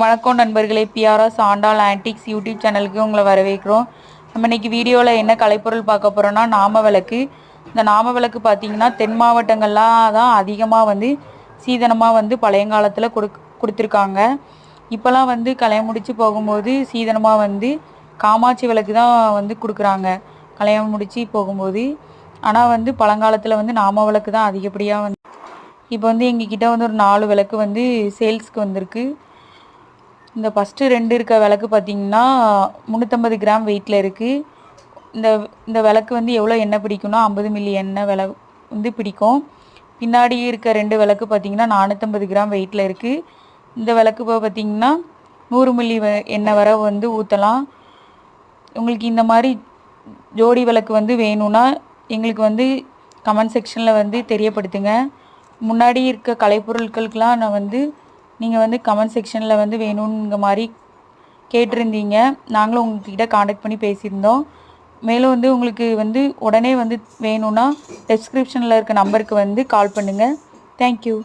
வணக்கம் நண்பர்களே BRS Andal antics YouTube சேனலுக்கு உங்களை வரவேற்கிறோம். நம்ம இன்னைக்கு வீடியோவில் என்ன கலைப்பொருள் பார்க்க போகிறோன்னா நாம விளக்கு. இந்த நாம விளக்கு பார்த்தீங்கன்னா தென் மாவட்டங்கள்லாம் தான் அதிகமாக வந்து சீதனமாக வந்து பழையங்காலத்தில் கொடு கொடுத்துருக்காங்க. இப்போலாம் வந்து கல்யாணம் முடித்து போகும்போது சீதனமாக வந்து காமாட்சி விளக்கு தான் வந்து கொடுக்குறாங்க. கல்யாணம் முடித்து போகும்போது. ஆனால் வந்து பழங்காலத்தில் வந்து நாம விளக்கு தான் அதிகப்படியாக வந்து இப்போ வந்து எங்ககிட்ட வந்து ஒரு நாலு விளக்கு வந்து சேல்ஸ்க்கு வந்திருக்கு. இந்த ஃபஸ்ட்டு ரெண்டு இருக்க விளக்கு பார்த்தீங்கன்னா முந்நூற்றம்பது கிராம் வெயிட்டில் இருக்குது இந்த இந்த விளக்கு வந்து எவ்வளோ எண்ணெய் பிடிக்கும்னா ஐம்பது மில்லி எண்ணெய் விள வந்து பிடிக்கும். பின்னாடி இருக்க ரெண்டு விளக்கு பார்த்தீங்கன்னா நானூற்றம்பது கிராம் வெயிட்டில் இருக்குது இந்த விளக்கு இப்போ பார்த்திங்கன்னா நூறு மில்லி வ- எண்ணெய் வரை வந்து ஊற்றலாம் உங்களுக்கு இந்த மாதிரி ஜோடி விளக்கு வந்து வேணும்னா எங்களுக்கு வந்து கமெண்ட் செக்ஷனில் வந்து தெரியப்படுத்துங்க. முன்னாடி இருக்க கலைப்பொருட்களுக்கெலாம் நான் வந்து நீங்கள் வந்து கமெண்ட் செக்ஷனில் வந்து வேணுங்கிற மாதிரி கேட்டிருந்தீங்க. நாங்களும் உங்ககிட்ட காண்டாக்ட் பண்ணி பேசியிருந்தோம். மேலும் வந்து உங்களுக்கு வந்து உடனே வந்து வேணும்னா டெஸ்கிரிப்ஷனில் இருக்க நம்பருக்கு வந்து கால் பண்ணுங்கள் தேங்க்யூ